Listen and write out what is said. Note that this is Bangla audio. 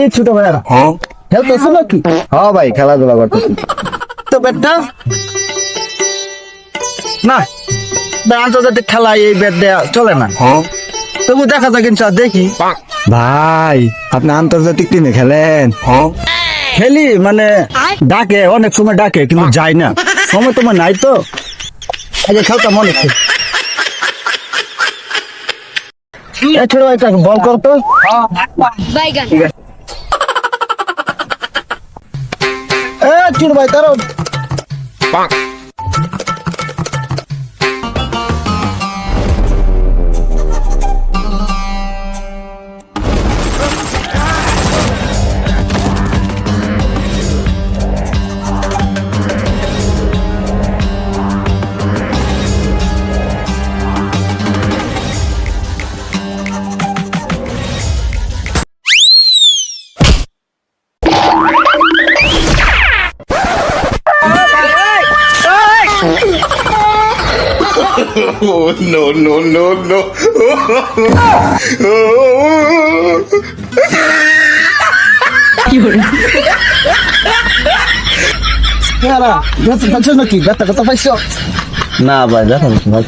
এই ছোট ভাইয়ারা খেলতেছো নাকি? হ্যাঁ ভাই খেলাধুলা করতেছি। তো ব্যাটটা না আন্তর্জাতিক খেলা এই ব্যাট দেয়া চলে না। তবু দেখা কিন্তু দেখি। ভাই আপনি আন্তর্জাতিক টিমে খেলেন? খেলি মানে ডাকে অনেক সময় ডাকে কিন্তু যাই না। সময় তোমার নাই তো। আগে খেলতাম অনেক ছোট ভাইটা বল করতো বাইগান এ ছোট ভাই তারও Oh, no, no, no, no. ইয়ারা ব্যথা পাচ্ছ নাকি ব্যথা কথা পাইছো না ভাই দেখেন ভাই